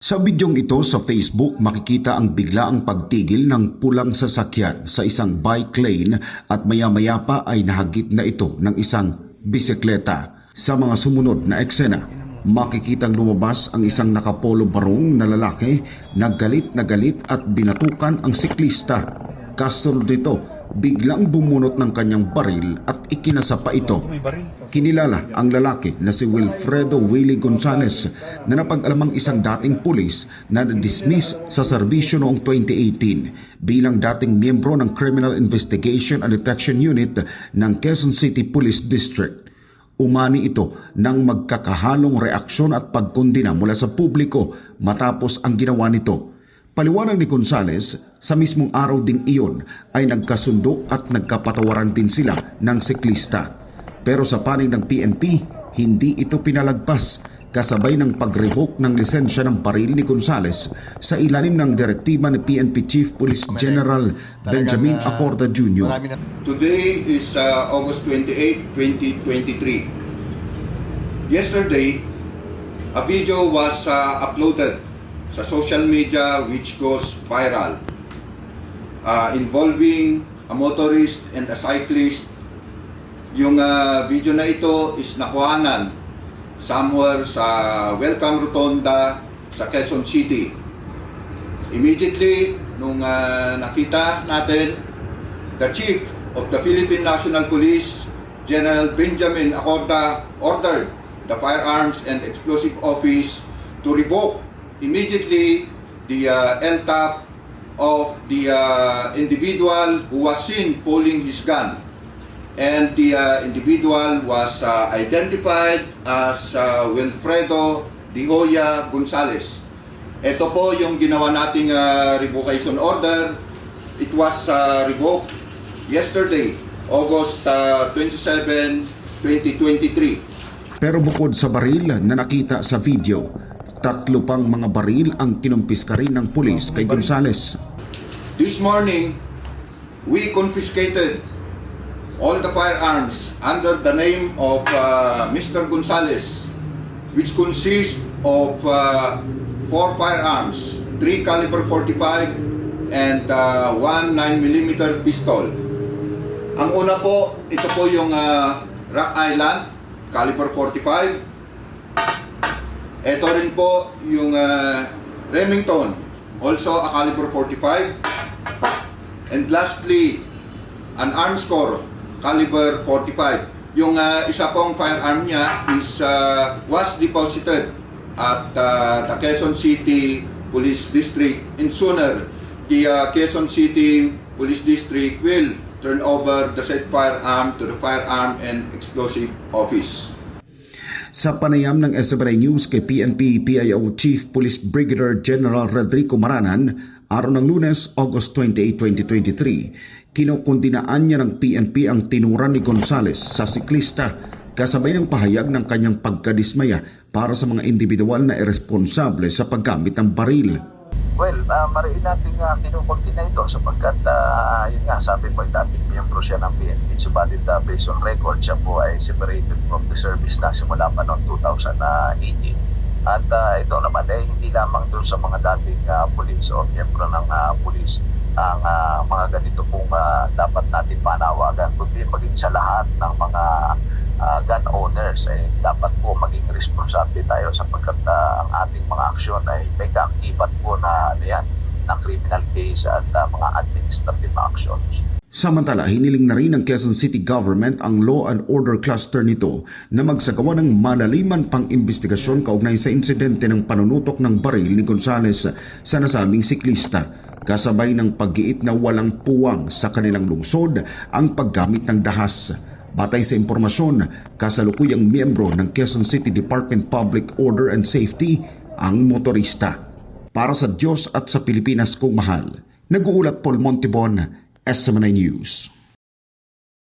Sa bidyong ito sa Facebook, makikita ang biglaang pagtigil ng pulang sasakyan sa isang bike lane at maya-maya pa ay nahagip na ito ng isang bisikleta. Sa mga sumunod na eksena, makikitang lumabas ang isang nakapolo barong na lalaki na galit na galit at binatukan ang siklista. Kasunod dito, biglang bumunot ng kanyang baril at ikinasa pa ito. Kinilala ang lalaki na si Wilfredo Willie Gonzales na napag-alamang isang dating pulis na na-dismiss sa serbisyo noong 2018 bilang dating miyembro ng Criminal Investigation and Detection Unit ng Quezon City Police District. Umani ito ng magkakahalong reaksyon at pagkundina mula sa publiko matapos ang ginawa nito. Paliwanag ni Gonzales, sa mismong araw ding iyon ay nagkasundo at nagkapatawaran din sila ng siklista. Pero sa panig ng PNP, hindi ito pinalagpas kasabay ng pag-revoke ng lisensya ng baril ni Gonzales sa ilalim ng direktiba ni PNP Chief Police General Benjamin ah, Acorda Jr. Today is uh, August 28, 2023. Yesterday, a video was uh, uploaded sa social media which goes viral uh, involving a motorist and a cyclist. Yung uh, video na ito is nakuhanan somewhere sa Welcome Rotonda sa Quezon City. Immediately, nung uh, nakita natin, the Chief of the Philippine National Police, General Benjamin Acorda, ordered the Firearms and Explosive Office to revoke immediately the uh, LTAP of the uh, individual who was seen pulling his gun. And the uh, individual was uh, identified as uh, Wilfredo Di Hoya Gonzales. Ito po yung ginawa nating uh, revocation order. It was uh, revoked yesterday, August uh, 27, 2023. Pero bukod sa baril na nakita sa video, tatlo pang mga baril ang kinumpiska rin ng pulis kay Gonzales. This morning, we confiscated all the firearms under the name of uh, Mr. Gonzales, which consists of uh, four firearms, three caliber 45 and uh, one 9mm pistol. Ang una po, ito po yung uh, Rock Island, caliber 45. Ito rin po yung uh, Remington, also a caliber 45. And lastly, an Armscore caliber 45. Yung uh, isa pong firearm niya is uh, was deposited at uh, the Quezon City Police District and sooner the uh, Quezon City Police District will turn over the said firearm to the Firearm and Explosive Office. Sa panayam ng SMNI News kay PNP PIO Chief Police Brigadier General Rodrigo Maranan, araw ng lunes, August 28, 2023, kinukundinaan niya ng PNP ang tinuran ni Gonzales sa siklista kasabay ng pahayag ng kanyang pagkadismaya para sa mga individual na irresponsable sa paggamit ng baril. Well, uh, mariin natin uh, kinukunti na ito sapagkat uh, yun nga, sabi po, dating miyembro siya ng PNP. Subalit uh, based on record, siya po ay separated from the service na simula pa noong 2018. At uh, ito naman ay hindi lamang doon sa mga dating uh, pulis o miyembro ng uh, pulis ang uh, mga ganito pong uh, dapat natin panawagan kundi maging sa lahat ng mga owners ay dapat po maging responsable tayo sapagkat uh, ang ating mga aksyon ay may kaakibat po na ano yan, na criminal case at uh, mga administrative actions. Samantala, hiniling na rin ng Quezon City Government ang law and order cluster nito na magsagawa ng malaliman pang investigasyon kaugnay sa insidente ng panunutok ng baril ni Gonzales sa nasabing siklista kasabay ng paggiit na walang puwang sa kanilang lungsod ang paggamit ng dahas. Batay sa impormasyon, kasalukuyang miyembro ng Quezon City Department Public Order and Safety ang motorista. Para sa Diyos at sa Pilipinas kong mahal, nag-uulat Paul Montibon, SMNI News.